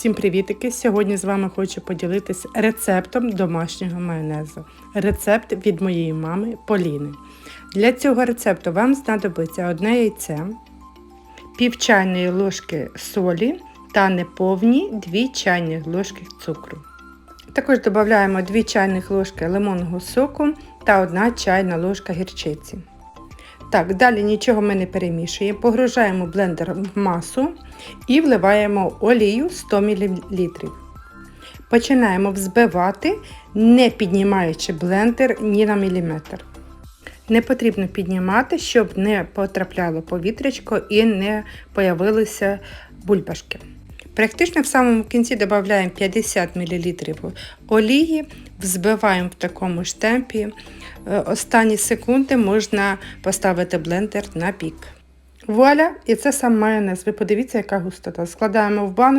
Всім привітики! Сьогодні з вами хочу поділитися рецептом домашнього майонезу. Рецепт від моєї мами Поліни. Для цього рецепту вам знадобиться одне яйце, пів чайної ложки солі та неповні 2 чайні ложки цукру. Також додаємо 2 чайних ложки лимонного соку та 1 чайна ложка гірчиці. Так, далі нічого ми не перемішуємо. Погружаємо блендер в масу і вливаємо олію 100 мл. Починаємо взбивати, не піднімаючи блендер ні на міліметр. Не потрібно піднімати, щоб не потрапляло повітрячко і не появилися бульбашки. Практично в самому кінці додаємо 50 мл олії, взбиваємо в такому ж темпі. Останні секунди можна поставити блендер на пік. Вуаля! І це сам майонез. Ви подивіться, яка густота. Складаємо в банку.